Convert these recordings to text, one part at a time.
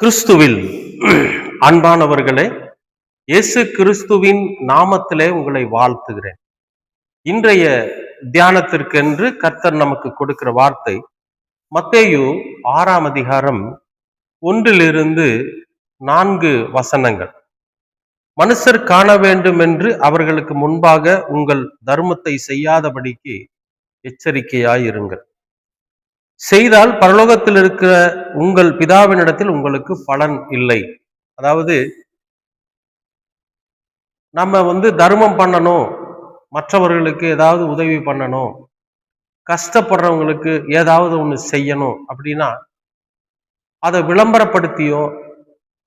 கிறிஸ்துவில் அன்பானவர்களே இயேசு கிறிஸ்துவின் நாமத்திலே உங்களை வாழ்த்துகிறேன். இன்றைய தியானத்திற்கென்று கர்த்தர் நமக்கு கொடுக்கிற வார்த்தை மத்தேயு ஆறாம் அதிகாரம் ஒன்றிலிருந்து நான்கு வசனங்கள். மனுஷர் காண வேண்டும் என்று அவர்களுக்கு முன்பாக உங்கள் தர்மத்தை செய்யாதபடிக்கு எச்சரிக்கையாயிருங்கள். செய்தால் பரலோகத்தில் இருக்கிற உங்கள் பிதாவினிடத்தில் உங்களுக்கு பலன் இல்லை. அதாவது நம்ம வந்து தர்மம் பண்ணணும். மற்றவர்களுக்கு ஏதாவது உதவி பண்ணணும். கஷ்டப்படுறவங்களுக்கு ஏதாவது ஒன்று செய்யணும் அப்படின்னா அதை விளம்பரப்படுத்தியோ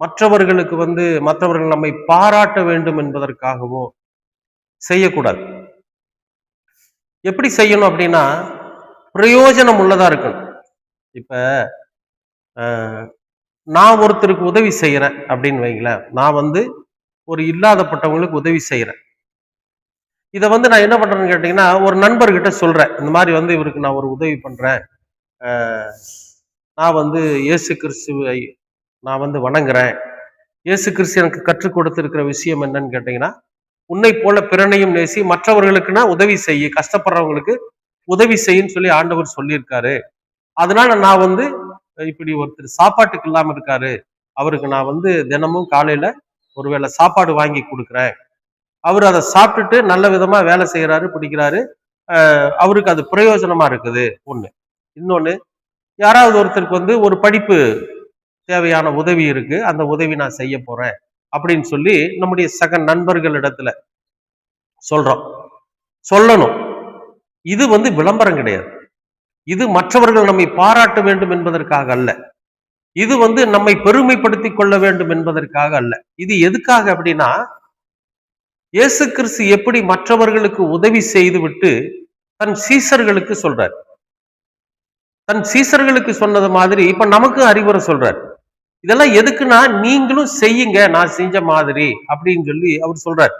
மற்றவர்களுக்கு வந்து மற்றவர்கள் நம்மை பாராட்ட வேண்டும் என்பதற்காகவோ செய்யக்கூடாது. எப்படி செய்யணும் அப்படின்னா பிரயோஜனம் உள்ளதா இருக்கணும். இப்ப நான் ஒருத்தருக்கு உதவி செய்யறேன் அப்படின்னு வைங்களேன். நான் வந்து ஒரு இல்லாதப்பட்டவங்களுக்கு உதவி செய்யறேன் இதை வந்து நான் என்ன பண்றேன்னு கேட்டீங்கன்னா ஒரு நண்பர்கிட்ட சொல்றேன். இந்த மாதிரி வந்து இவருக்கு நான் ஒரு உதவி பண்றேன். நான் வந்து இயேசு கிறிஸ்துவை நான் வந்து வணங்குறேன். இயேசு கிறிஸ்து எனக்கு கற்றுக் கொடுத்திருக்கிற விஷயம் என்னன்னு கேட்டீங்கன்னா உன்னை போல பிறனையும் நேசி மற்றவர்களுக்குன்னா உதவி செய்ய கஷ்டப்படுறவங்களுக்கு உதவி செய்யுன்னு சொல்லி ஆண்டவர் சொல்லியிருக்காரு. அதனால நான் வந்து இப்படி ஒருத்தர் சாப்பாட்டுக்கு இல்லாம இருக்காரு. அவருக்கு நான் வந்து தினமும் காலையில ஒருவேளை சாப்பாடு வாங்கி கொடுக்குறேன். அவர் அதை சாப்பிட்டுட்டு நல்ல விதமா வேலை செய்யறாரு பிடிக்கிறாரு. அவருக்கு அது பிரயோஜனமா இருக்குது. ஒண்ணு. இன்னொன்னு யாராவது ஒருத்தருக்கு வந்து ஒரு படிப்பு தேவையான உதவி இருக்கு. அந்த உதவி நான் செய்ய போறேன் அப்படின்னு சொல்லி நம்முடைய சக நண்பர்களிடத்துல சொல்றோம். சொல்லணும். இது வந்து விளம்பரம் கிடையாது. இது மற்றவர்கள் நம்மை பாராட்ட வேண்டும் என்பதற்காக அல்ல. இது வந்து நம்மை பெருமைப்படுத்திக் கொள்ள வேண்டும் என்பதற்காக அல்ல. இது எதுக்காக அப்படின்னா இயேசு கிறிஸ்து எப்படி மற்றவர்களுக்கு உதவி செய்து விட்டு தன் சீசர்களுக்கு சொல்றார். தன் சீசர்களுக்கு சொன்னது மாதிரி இப்ப நமக்கு அறிவுரை சொல்றார். இதெல்லாம் எதுக்குன்னா நீங்களும் செய்யுங்க நான் செஞ்ச மாதிரி அப்படின்னு சொல்லி அவர் சொல்றார்.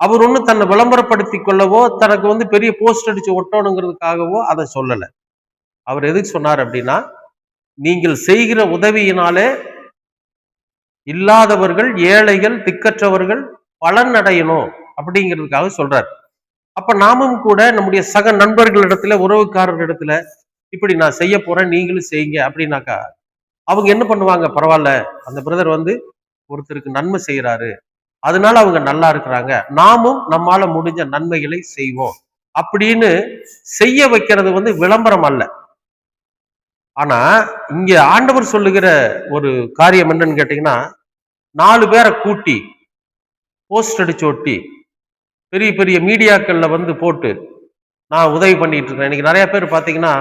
அவர் ஒன்னும் தன்னை விளம்பரப்படுத்தி கொள்ளவோ தனக்கு வந்து பெரிய போஸ்ட் அடிச்சு ஒட்டணுங்கிறதுக்காகவோ அதை சொல்லல. அவர் எதுக்கு சொன்னார் அப்படின்னா நீங்கள் செய்கிற உதவியினாலே இல்லாதவர்கள் ஏழைகள் திக்கற்றவர்கள் பலன் அடையணும் அப்படிங்கிறதுக்காக சொல்றார். அப்ப நாமும் கூட நம்முடைய சக நண்பர்களிடத்துல உறவுக்காரர் இடத்துல இப்படி நான் செய்ய போறேன் நீங்களும் செய்யுங்க அப்படின்னாக்கா அவங்க என்ன பண்ணுவாங்க? பரவாயில்ல அந்த பிரதர் வந்து ஒருத்தருக்கு நன்மை செய்யறாரு அதனால அவங்க நல்லா இருக்கிறாங்க. நாமும் நம்மால முடிஞ்ச நன்மைகளை செய்வோம். அப்படின்னு செய்ய வைக்கிறது வந்து விளம்பரம் அல்ல. ஆனா இங்க ஆண்டவர் சொல்லுகிற ஒரு காரியம் என்னன்னு கேட்டீங்கன்னா நாலு பேரை கூட்டி போஸ்ட் அடிச்சு ஒட்டி பெரிய பெரிய மீடியாக்கள்ல வந்து போட்டு நான் உதவி பண்ணிட்டு இருக்கேன். இன்னைக்கு நிறைய பேர் பாத்தீங்கன்னா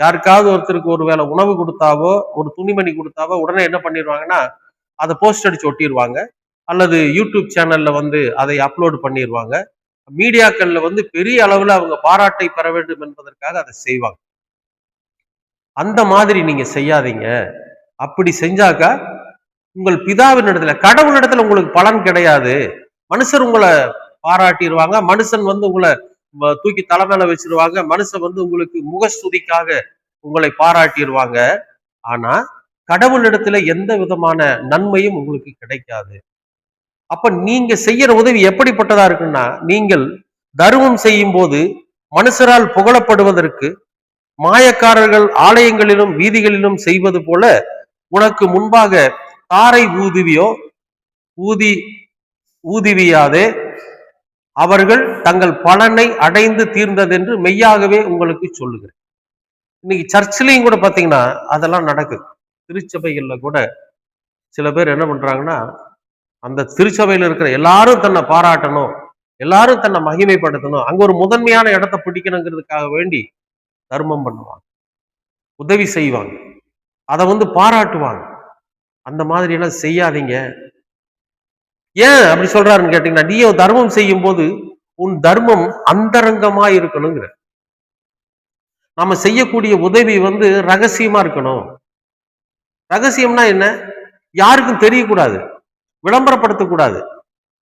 யாருக்காவது ஒருத்தருக்கு ஒரு வேளை உணவு கொடுத்தாவோ ஒரு துணிமணி கொடுத்தாவோ உடனே என்ன பண்ணிடுவாங்கன்னா அதை போஸ்ட் அடிச்சு ஒட்டிடுவாங்க. அல்லது யூடியூப் சேனல்ல வந்து அதை அப்லோடு பண்ணிடுவாங்க மீடியாக்கள்ல வந்து பெரிய அளவுல அவங்க பாராட்டை பெற வேண்டும் என்பதற்காக அதை செய்வாங்க. அந்த மாதிரி நீங்க செய்யாதீங்க. அப்படி செஞ்சாக்கா உங்கள் பிதாவின் இடத்துல கடவுள் இடத்துல உங்களுக்கு பலன் கிடையாது. மனுஷர் உங்களை பாராட்டிடுவாங்க மனுஷன் வந்து உங்களை தூக்கி தலைமையில வச்சிருவாங்க. மனுஷன் வந்து உங்களுக்கு முகஸ்துதிக்காக உங்களை பாராட்டிடுவாங்க ஆனா கடவுள் இடத்துல எந்த விதமான நன்மையும் உங்களுக்கு கிடைக்காது. அப்ப நீங்க செய்யற உதவி எப்படிப்பட்டதா இருக்குன்னா நீங்கள் தர்மம் செய்யும் போது மனுஷரால் புகழப்படுவதற்கு மாயக்காரர்கள் ஆலயங்களிலும் வீதிகளிலும் செய்வது போல உனக்கு முன்பாக தாரை ஊதுவியோ ஊதி ஊதுவியாதே. அவர்கள் தங்கள் பலனை அடைந்து தீர்ந்ததென்று மெய்யாகவே உங்களுக்கு சொல்லுகிறேன். இன்னைக்கு சர்ச்சிலையும் கூட பாத்தீங்கன்னா அதெல்லாம் நடக்குது. திருச்சபைகள்ல கூட சில பேர் என்ன பண்றாங்கன்னா அந்த திருச்சபையில இருக்கிற எல்லாரும் தன்னை பாராட்டணும் எல்லாரும் தன்னை மகிமைப்படுத்தணும் அங்க ஒரு முதன்மையான இடத்த பிடிக்கணுங்கிறதுக்காக வேண்டி தர்மம் பண்ணுவாங்க. உதவி செய்வாங்க. அதை வந்து பாராட்டுவாங்க. அந்த மாதிரி எல்லாம் செய்யாதீங்க. ஏன் அப்படி சொல்றாருன்னு கேட்டீங்கன்னா நீ தர்மம் செய்யும் போது உன் தர்மம் அந்தரங்கமா இருக்கணுங்கிற. நாம செய்யக்கூடிய உதவி வந்து ரகசியமா இருக்கணும். ரகசியம்னா என்ன? யாருக்கும் தெரியக்கூடாது. விளம்பரப்படுத்தக்கூடாது.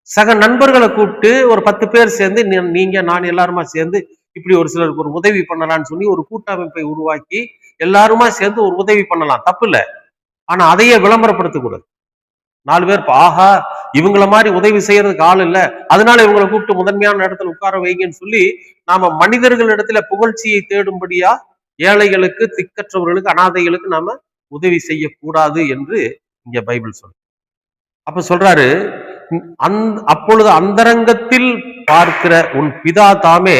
சக நண்பர்களை கூப்பிட்டு ஒரு பத்து பேர் சேர்ந்து நீங்க நான் எல்லாருமா சேர்ந்து இப்படி ஒரு சிலருக்கு ஒரு உதவி பண்ணலாம்னு சொல்லி ஒரு கூட்டமைப்பை உருவாக்கி எல்லாருமா சேர்ந்து ஒரு உதவி பண்ணலாம். தப்பு இல்ல. ஆனா அதையே விளம்பரப்படுத்தக்கூடாது. நாலு பேர் ஆஹா இவங்கள மாதிரி உதவி செய்யறதுக்கு ஆள் இல்ல. அதனால இவங்களை கூப்பிட்டு முதன்மையான இடத்துல உட்கார வைங்கன்னு சொல்லி நாம மனிதர்கள் இடத்துல புகழ்ச்சியை தேடும்படியா ஏழைகளுக்கு திக்கற்றவர்களுக்கு அனாதைகளுக்கு நாம உதவி செய்யக்கூடாது என்று இங்க பைபிள் சொல்லு அப்ப சொல்றாரு அந் அப்பொழுது அந்தரங்கத்தில் பார்க்கிற உன் பிதா தாமே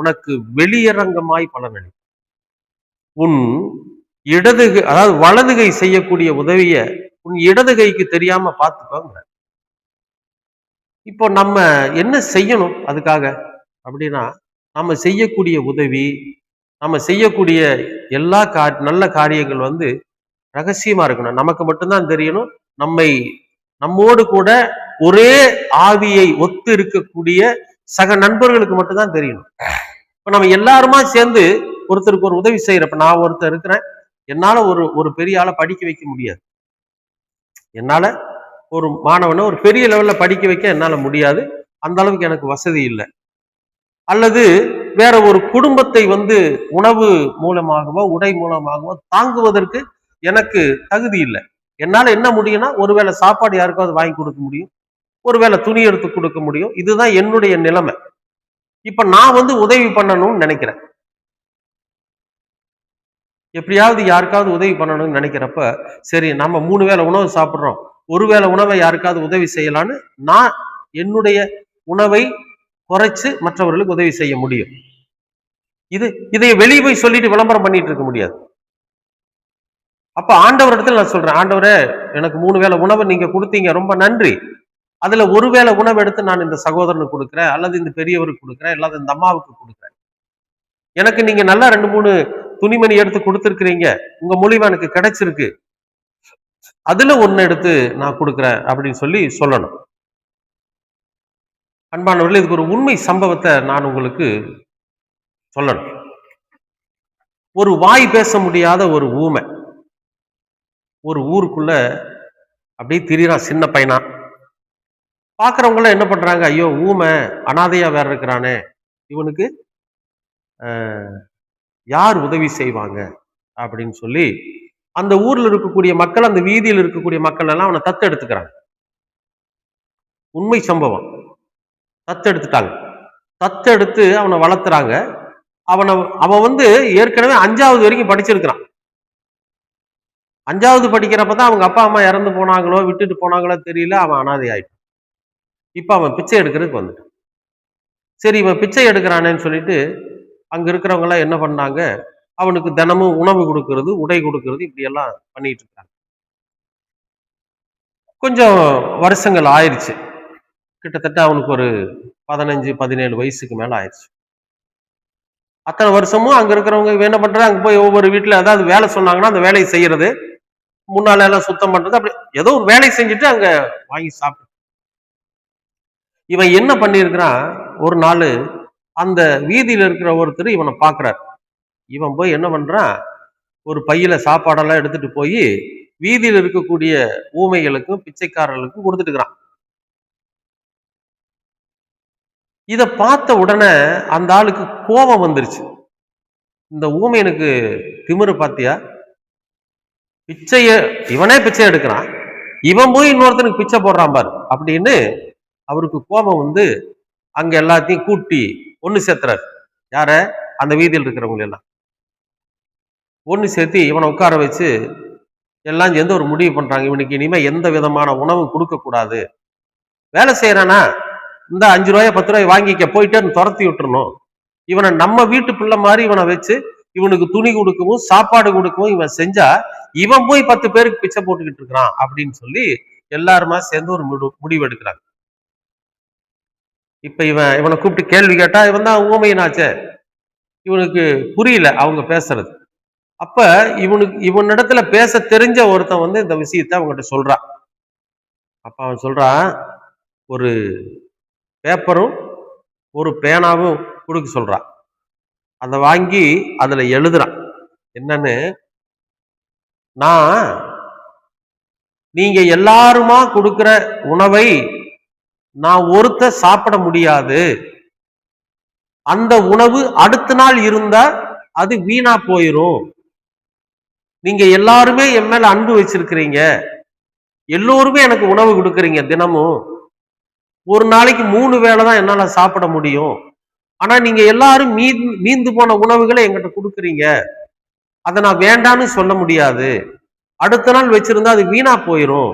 உனக்கு வெளியரங்கமாய் பலனளி உன் இடதுகை அதாவது வலதுகை செய்யக்கூடிய உதவிய உன் இடது கைக்கு தெரியாம பார்த்துக்கோங்க. இப்போ நம்ம என்ன செய்யணும் அதுக்காக? அப்படின்னா நம்ம செய்யக்கூடிய உதவி நம்ம செய்யக்கூடிய எல்லா கா நல்ல காரியங்கள் வந்து ரகசியமா இருக்கணும். நமக்கு மட்டும்தான் தெரியணும் நம்மை நம்மோடு கூட ஒரே ஆவியை ஒத்து இருக்கக்கூடிய சக நண்பர்களுக்கு மட்டும்தான் தெரியணும். இப்ப நம்ம எல்லாருமா சேர்ந்து ஒருத்தருக்கு ஒரு உதவி செய்யறப்ப நான் ஒருத்தர் இருக்கிறேன் என்னால ஒரு ஒரு பெரிய ஆளை படிக்க வைக்க முடியாது. என்னால ஒரு மாணவனை ஒரு பெரிய லெவல்ல படிக்க வைக்க என்னால முடியாது. அந்த அளவுக்கு எனக்கு வசதி இல்லை. அல்லது வேற ஒரு குடும்பத்தை வந்து உணவு மூலமாகவோ உடை மூலமாகவோ தாங்குவதற்கு எனக்கு தகுதி இல்லை. என்னால என்ன முடியும்னா ஒருவேளை சாப்பாடு யாருக்காவது வாங்கி கொடுக்க முடியும். ஒருவேளை துணி எடுத்து கொடுக்க முடியும். இதுதான் என்னுடைய நிலைமை. இப்ப நான் வந்து உதவி பண்ணணும்னு நினைக்கிறேன். எப்படியாவது யாருக்காவது உதவி பண்ணணும்னு நினைக்கிறப்ப சரி நம்ம மூணு வேளை உணவு சாப்பிடுறோம். ஒருவேளை உணவை யாருக்காவது உதவி செய்யலான்னு நான் என்னுடைய உணவை குறைச்சு மற்றவர்களுக்கு உதவி செய்ய முடியும். இது இதை வெளியே போய் சொல்லிட்டு விளம்பரம் பண்ணிட்டு இருக்க முடியாது. அப்ப ஆண்டவர் இடத்துல நான் சொல்றேன் ஆண்டவரே எனக்கு மூணு வேளை உணவை நீங்க கொடுத்தீங்க ரொம்ப நன்றி. அதுல ஒரு வேளை உணவு எடுத்து நான் இந்த சகோதரனுக்கு கொடுக்குறேன் அல்லது இந்த பெரியவருக்கு கொடுக்குறேன் அல்லது இந்த அம்மாவுக்கு கொடுக்குறேன். எனக்கு நீங்க நல்லா ரெண்டு மூணு துணிமணி எடுத்து கொடுத்துருக்கிறீங்க. உங்க மூலியமா எனக்கு கிடைச்சிருக்கு. அதுல ஒன்னு எடுத்து நான் கொடுக்குறேன் அப்படின்னு சொல்லி சொல்லணும். அன்பானவர்கள் இதுக்கு ஒரு உண்மை சம்பவத்தை நான் உங்களுக்கு சொல்லணும். ஒரு வாய் பேச முடியாத ஒரு ஊமை. ஒரு ஊருக்குள்ள அப்படியே திரியிறான் சின்ன பையனா. பார்க்குறவங்களாம் எல்லாம் என்ன பண்ணுறாங்க ஐயோ ஊமை அனாதையா வேற இருக்கிறானே. இவனுக்கு யார் உதவி செய்வாங்க? அப்படின்னு சொல்லி அந்த ஊரில் இருக்கக்கூடிய மக்கள் அந்த வீதியில் இருக்கக்கூடிய மக்கள் எல்லாம் அவனை தத்து எடுத்துக்கிறாங்க. உண்மை சம்பவம். தத்து எடுத்துட்டாங்க. தத்து எடுத்து அவனை வளர்த்துறாங்க. அவனை அவன் வந்து ஏற்கனவே அஞ்சாவது வரைக்கும் படிச்சிருக்கிறான். அஞ்சாவது படிக்கிறப்ப தான் அவங்க அப்பா அம்மா இறந்து போனாங்களோ விட்டுட்டு போனாங்களோ தெரியல அவன் அனாதை ஆயிட்டான். இப்போ அவன் பிச்சை எடுக்கிறதுக்கு வந்துட்டான். சரி இவன் பிச்சை எடுக்கிறானேன்னு சொல்லிட்டு அங்க இருக்கிறவங்க எல்லாம் என்ன பண்ணாங்க? அவனுக்கு தினமும் உணவு கொடுக்கறது உடை கொடுக்கறது இப்படி எல்லாம் பண்ணிட்டு இருக்காங்க. கொஞ்சம் வருஷங்கள் ஆயிடுச்சு. கிட்டத்தட்ட அவனுக்கு ஒரு பதினஞ்சு பதினேழு வயசுக்கு மேல ஆயிடுச்சு. அத்தனை வருஷமும் அங்க இருக்கிறவங்க என்ன பண்றாங்க அங்க போய் ஒவ்வொரு வீட்டுல ஏதாவது வேலை சொன்னாங்கன்னா அந்த வேலையை செய்யறது. முன்னால எல்லாம் சுத்தம் பண்றது. அப்படி ஏதோ ஒரு வேலை செஞ்சுட்டு அங்க வாங்கி சாப்பிட்டு இவன் என்ன பண்ணியிருக்கிறான்? ஒரு நாள் அந்த வீதியில இருக்கிற ஒருத்தர் இவனை பார்க்கறார். இவன் போய் என்ன பண்றான்? ஒரு பையில சாப்பாடெல்லாம் எடுத்துட்டு போய் வீதியில் இருக்கக்கூடிய ஊமைகளுக்கும் பிச்சைக்காரர்களுக்கும் கொடுத்துட்டு இதை பார்த்த உடனே அந்த ஆளுக்கு கோபம் வந்துருச்சு. இந்த ஊமையனுக்கு திமிரு பார்த்தியா? பிச்சைய இவனே பிச்சை எடுக்கிறான். இவன் போய் இன்னொருத்தனுக்கு பிச்சை போடுறான் பாரு. அப்படின்னு அவருக்கு கோபம் வந்து அங்க எல்லாத்தையும் கூட்டி ஒன்னு சேர்த்துறாரு. யார? அந்த வீதியில் இருக்கிறவங்க எல்லாம். ஒண்ணு சேர்த்து இவனை உட்கார வச்சு எல்லாம் சேர்ந்து ஒரு முடிவு பண்றாங்க? இவனுக்கு இனிமே எந்த விதமான உணவும் கொடுக்க கூடாது வேலை செய்யறானா? இந்த அஞ்சு ரூபாய பத்து ரூபாய் வாங்கிக்க போயிட்டு துரத்தி விட்டுறணும். இவனை நம்ம வீட்டு பிள்ளை மாதிரி இவனை வச்சு இவனுக்கு துணி கொடுக்கவும் சாப்பாடு கொடுக்கவும் இவன் செஞ்சா இவன் போய் பத்து பேருக்கு பிச்சை போட்டுக்கிட்டு இருக்கிறான் அப்படின்னு சொல்லி எல்லாருமா சேர்ந்து ஒரு முடி முடிவு எடுக்கிறாங்க இப்ப இவன் இவனை கூப்பிட்டு கேள்வி கேட்டா இவன் தான் ஊமையினாச்சே இவனுக்கு புரியல அவங்க பேசுறது. அப்ப இவனுக்கு இவனிடத்துல பேச தெரிஞ்ச ஒருத்தன் வந்து இந்த விஷயத்த அவங்ககிட்ட சொல்றான். அப்ப அவன் சொல்றான் ஒரு பேப்பரும் ஒரு பேனாவும் கொடுக்க சொல்றான் அதை வாங்கி அதுல எழுதுறான் என்னன்னு? நான் நீங்க எல்லாருமா கொடுக்கிற உணவை நான் ஒருத்த சாப்பிட முடியாது. அந்த உணவு அடுத்த நாள் இருந்தா அது வீணா போயிரும். நீங்க எல்லாருமே என் மேல அன்பு வச்சிருக்கிறீங்க. எல்லோருமே எனக்கு உணவு கொடுக்குறீங்க தினமும். ஒரு நாளைக்கு மூணு வேளை தான் என்னால் சாப்பிட முடியும். ஆனா நீங்க எல்லாரும் மீந்து மீந்து போன உணவுகளை எங்கிட்ட கொடுக்குறீங்க. அதை நான் வேண்டான்னு சொல்ல முடியாது. அடுத்த நாள் வச்சிருந்தா அது வீணா போயிடும்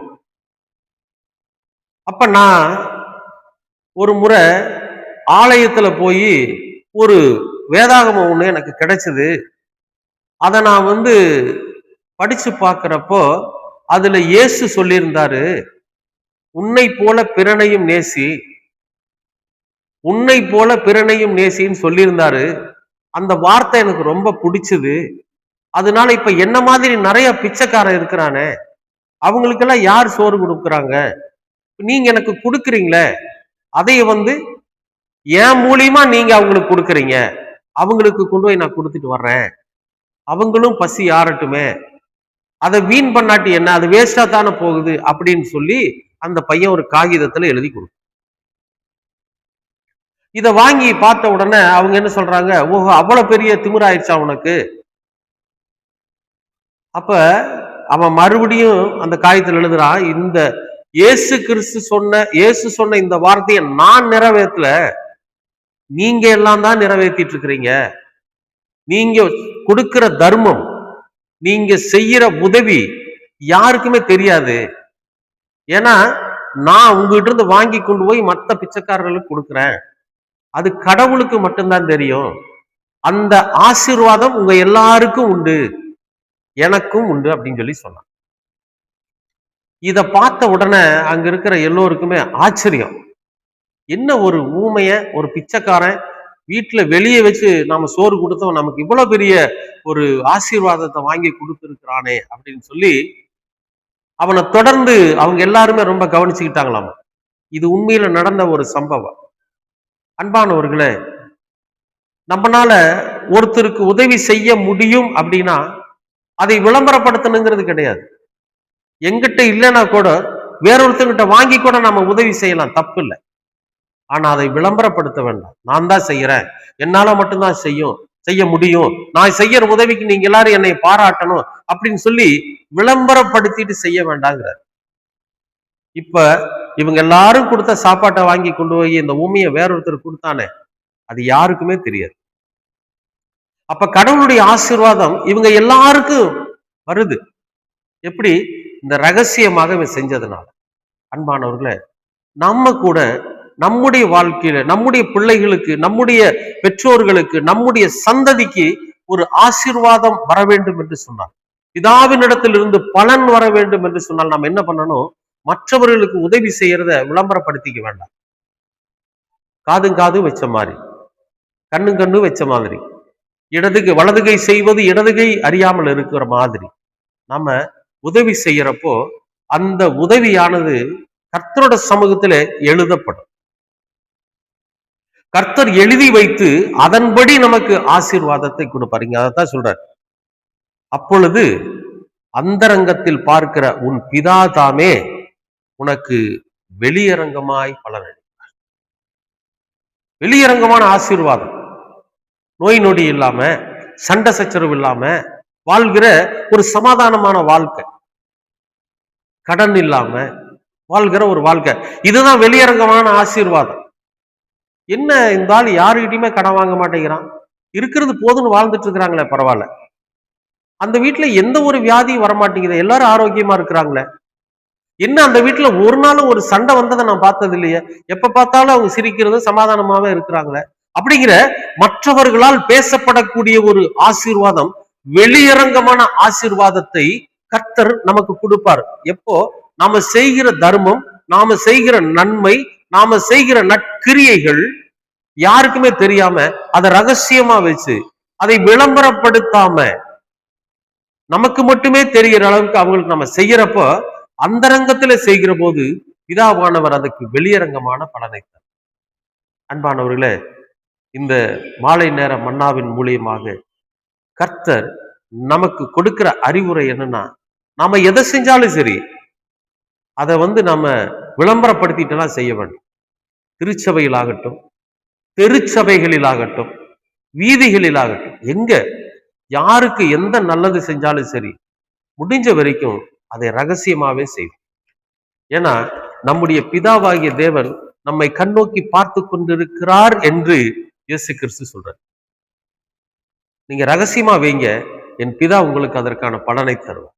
அப்ப நான் ஒரு முறை ஆலயத்துல போய் ஒரு வேதாகமம் ஒண்ணு எனக்கு கிடைச்சது. அதை நான் வந்து படிச்சு பார்க்குறப்போ அதுல இயேசு சொல்லியிருந்தாரு உன்னை போல பிறனையும் நேசி உன்னை போல பிறனையும் நேசின்னு சொல்லியிருந்தாரு. அந்த வார்த்தை எனக்கு ரொம்ப பிடிச்சது. அதனால இப்ப என்ன மாதிரி நிறைய பிச்சைக்காரன் இருக்கிறானே அவங்களுக்கெல்லாம் யார் சோறு கொடுக்குறாங்க? நீங்க எனக்கு கொடுக்குறீங்களே அதைய வந்து என் மூலியமா நீங்க அவங்களுக்கு கொடுக்குறீங்க. அவங்களுக்கு கொண்டு போய் நான் கொடுத்துட்டு வர்றேன். அவங்களும் பசி ஆறட்டுமே. அதை வீண் பண்ணாட்டி என்ன? அது வேஸ்டா தானே போகுது அப்படின்னு சொல்லி அந்த பையன் ஒரு காகிதத்துல எழுதி கொடுக்கும் இதை வாங்கி பார்த்த உடனே அவங்க என்ன சொல்றாங்க ஓஹோ அவ்வளவு பெரிய திமிராயிடுச்சா உனக்கு? அப்ப அவன் மறுபடியும் அந்த காகிதத்தில் எழுதுறான் இந்த இயேசு கிறிஸ்து சொன்ன இயேசு சொன்ன இந்த வார்த்தையை நான் நிறைவேற்றல. நீங்க எல்லாம் தான் நிறைவேற்றிட்டு இருக்கிறீங்க. நீங்க கொடுக்கிற தர்மம் நீங்க செய்யற உதவி யாருக்குமே தெரியாது. ஏன்னா நான் உங்ககிட்ட இருந்து வாங்கி கொண்டு போய் மற்ற பிச்சைக்காரர்களுக்கு கொடுக்குறேன். அது கடவுளுக்கு மட்டும்தான் தெரியும். அந்த ஆசீர்வாதம் உங்க எல்லாருக்கும் உண்டு. எனக்கும் உண்டு அப்படின்னு சொல்லி சொன்னான். இதை பார்த்த உடனே அங்க இருக்கிற எல்லோருக்குமே ஆச்சரியம். என்ன ஒரு ஊமைய ஒரு பிச்சைக்காரன் வீட்டுல வெளியே வச்சு நாம சோறு கொடுத்தோம் நமக்கு இவ்வளவு பெரிய ஒரு ஆசீர்வாதத்தை வாங்கி கொடுத்துருக்கிறானே அப்படின்னு சொல்லி அவனை தொடர்ந்து அவங்க எல்லாருமே ரொம்ப கவனிச்சுக்கிட்டாங்களாமா. இது உண்மையில நடந்த ஒரு சம்பவம். அன்பானவர்களே நம்மளால ஒருத்தருக்கு உதவி செய்ய முடியும் அப்படின்னா அதை விளம்பரப்படுத்தணுங்கிறது கிடையாது. எங்கிட்ட இல்லைன்னா கூட வேறொருத்தங்கிட்ட வாங்கி கூட நம்ம உதவி செய்யலாம் தப்பு இல்லை ஆனா அதை விளம்பரப்படுத்த வேண்டாம். நான் தான் செய்யறேன். என்னால மட்டும்தான் செய்யும். செய்ய முடியும். நான் செய்யற உதவிக்கு நீங்க எல்லாரும் என்னை பாராட்டணும் அப்படின்னு சொல்லி விளம்பரப்படுத்திட்டு செய்ய வேண்டாங்கிறார். இப்ப இவங்க எல்லாரும் கொடுத்த சாப்பாட்டை வாங்கி கொண்டு போய் இந்த ஊமையை வேறொருத்தர் கொடுத்தானே அது யாருக்குமே தெரியாது. அப்ப கடவுளுடைய ஆசீர்வாதம் இவங்க எல்லாருக்கும் வருது. எப்படி? இந்த ரகசியமாக இவன் செஞ்சதுனால. அன்பானவர்களே நம்ம கூட நம்முடைய வாழ்க்கையில நம்முடைய பிள்ளைகளுக்கு நம்முடைய பெற்றோர்களுக்கு நம்முடைய சந்ததிக்கு ஒரு ஆசீர்வாதம் வர வேண்டும் என்று சொன்னார். பிதாவினிடத்திலிருந்து பலன் வர வேண்டும் என்று சொன்னால் நாம் என்ன பண்ணணும்? மற்றவர்களுக்கு உதவி செய்யறத விளம்பரப்படுத்திக்க வேண்டாம். காதும் காதும் வச்ச மாதிரி கண்ணும் கண்ணும் வச்ச மாதிரி இடதுகை வலதுகை செய்வது இடதுகை அறியாமல் இருக்கிற மாதிரி நம்ம உதவி செய்யறப்போ அந்த உதவியானது கர்த்தரோட சமூகத்துல எழுதப்படும். கர்த்தர் எழுதி வைத்து அதன்படி நமக்கு ஆசீர்வாதத்தை கொடுப்பாருங்க அதைத்தான் சொல்றார். அப்பொழுது அந்தரங்கத்தில் பார்க்கிற உன் பிதா தாமே உனக்கு வெளியரங்கமாய் பலனளிப்பார். வெளியரங்கமான ஆசீர்வாதம். நோய் நொடி இல்லாம சண்டை சச்சரவு இல்லாம வாழ்கிற ஒரு சமாதானமான வாழ்க்கை. கடன் இல்லாம வாழ்கிற ஒரு வாழ்க்கை. இதுதான் வெளியரங்கமான ஆசீர்வாதம். என்ன இந்த ஆள் யாருக்கிட்டையுமே கடன் வாங்க மாட்டேங்கிறான். இருக்கிறது போதும்னு வாழ்ந்துட்டு இருக்கிறாங்களே பரவாயில்ல. அந்த வீட்டுல எந்த ஒரு வியாதியும் வரமாட்டேங்குது. எல்லாரும் ஆரோக்கியமா இருக்கிறாங்களே. என்ன அந்த வீட்டுல ஒரு நாளும் ஒரு சண்டை வந்ததை நான் பார்த்தது இல்லையே. எப்ப பார்த்தாலும் அவங்க சிரிக்கிறது சமாதானமாவே இருக்கிறாங்களே. அப்படிங்கிற மற்றவர்களால் பேசப்படக்கூடிய ஒரு ஆசீர்வாதம் வெளியரங்கமான ஆசீர்வாதத்தை கர்த்தர் நமக்கு கொடுப்பார். எப்போ? நாம செய்கிற தர்மம் நாம செய்கிற நன்மை நாம செய்கிற நற்கிரியைகள் யாருக்குமே தெரியாம அதை ரகசியமா வச்சு அதை விளம்பரப்படுத்தாம நமக்கு மட்டுமே தெரிகிற அளவுக்கு அவங்களுக்கு நம்ம செய்யறப்போ அந்தரங்கத்துல செய்கிற போது பிதாவானவர் அதுக்கு வெளியரங்கமான பலனை தரும். அன்பானவர்களே இந்த மாலை நேர மன்னாவின் மூலியமாக கர்த்தர் நமக்கு கொடுக்கிற அறிவுரை என்னன்னா நாம எதை செஞ்சாலும் சரி அதை வந்து நாம விளம்பரப்படுத்திட்டுலாம் செய்ய வேண்டும். திருச்சபையிலாகட்டும் தெருச்சபைகளிலாகட்டும் வீதிகளிலாகட்டும் எங்க யாருக்கு எந்த நல்லது செஞ்சாலும் சரி முடிஞ்ச வரைக்கும் அதை ரகசியமாவே செய்வோம். ஏன்னா நம்முடைய பிதாவாகிய தேவன் நம்மை கண்ணோக்கி பார்த்து கொண்டிருக்கிறார் என்று இயேசு கிறிஸ்து சொல்றார். நீங்க ரகசியமா வைங்க என் பிதா உங்களுக்கு அதற்கான பலனை தருவார்.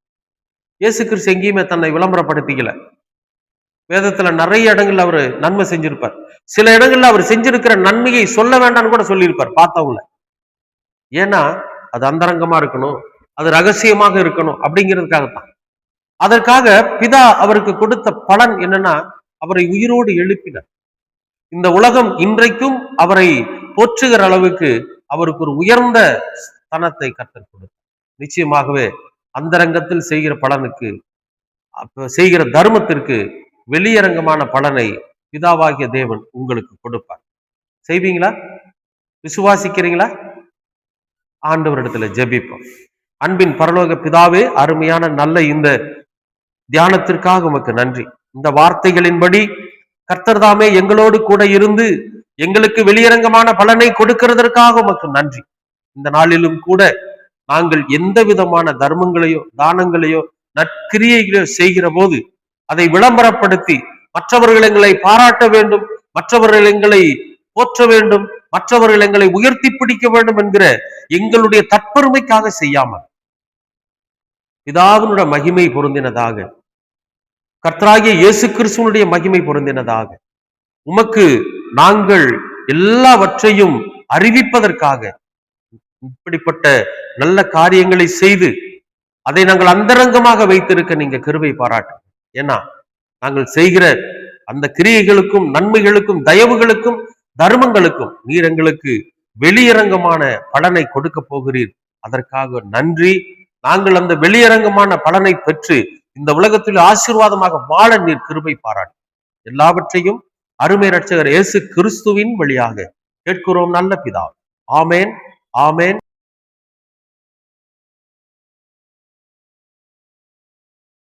இயேசு கிறிஸ்து எங்கேயுமே தன்னை விளம்பரப்படுத்திக்கல. வேதத்துல நிறைய இடங்கள்ல அவர் நன்மை செஞ்சிருப்பார். சில இடங்கள்ல அவர் செஞ்சிருக்கிற நன்மையை சொல்ல வேண்டாம்னு கூட சொல்லியிருப்பார் பார்த்தவங்கள ஏன்னா அது அந்தரங்கமா இருக்கணும் அது ரகசியமாக இருக்கணும் அப்படிங்கிறதுக்காகத்தான். அதற்காக பிதா அவருக்கு கொடுத்த பலன் என்னன்னா அவரை உயிரோடு எழுப்பினார். இந்த உலகம் இன்றைக்கும் அவரை போற்றுகிற அளவுக்கு அவருக்கு ஒரு உயர்ந்த ஸ்தனத்தை கற்றுக் கொடுத்தார். நிச்சயமாகவே அந்தரங்கத்தில் செய்கிற பலனுக்கு அப்ப செய்கிற தர்மத்திற்கு வெளியரங்கமான பலனை பிதாவாகிய தேவன் உங்களுக்கு கொடுப்பார். செய்வீங்களா? விசுவாசிக்கிறீங்களா? ஆண்டவரிடத்துல ஜெபிப்போம். அன்பின் பரலோக பிதாவே அருமையான நல்ல இந்த தியானத்திற்காக உமக்கு நன்றி. இந்த வார்த்தைகளின்படி கர்த்தர் தாமே எங்களோடு கூட இருந்து எங்களுக்கு வெளியரங்கமான பலனை கொடுக்கிறதற்காக உமக்கு நன்றி. இந்த நாளிலும் கூட நாங்கள் எந்த விதமான தர்மங்களையோ தானங்களையோ நற்கிரியைகளையோ செய்கிற போது அதை விளம்பரப்படுத்தி மற்றவர்கள் எங்களை பாராட்ட வேண்டும் மற்றவர்கள் எங்களை போற்ற வேண்டும் மற்றவர்கள் எங்களை உயர்த்தி பிடிக்க வேண்டும் என்கிற எங்களுடைய தற்பெருமைக்காக செய்யாமல். பிதாவினுடைய மகிமை பொருந்தினதாக கர்த்தராகிய இயேசு கிறிஸ்துவனுடைய மகிமை பொருந்தினதாக உமக்கு நாங்கள் எல்லாவற்றையும் அறிவிப்பதற்காக இப்படிப்பட்ட நல்ல காரியங்களை செய்து அதை நாங்கள் அந்தரங்கமாக வைத்திருக்க நீங்க கருவை பாராட்டு. ஏன்னா நாங்கள் செய்கிற அந்த கிரியைகளுக்கும் நன்மைகளுக்கும் தயவுகளுக்கும் தர்மங்களுக்கும் நீர் எங்களுக்கு வெளியரங்கமான பலனை கொடுக்க போகிறீர். அதற்காக நன்றி. நாங்கள் அந்த வெளியரங்கமான பலனை பெற்று இந்த உலகத்தில் ஆசீர்வாதமாக வாழ நீர் கிருபை பாராட்டு. எல்லாவற்றையும் அருமை ரட்சகர் இயேசு கிறிஸ்துவின் வழியாக கேட்கிறோம் நல்ல பிதா. ஆமேன் ஆமேன்.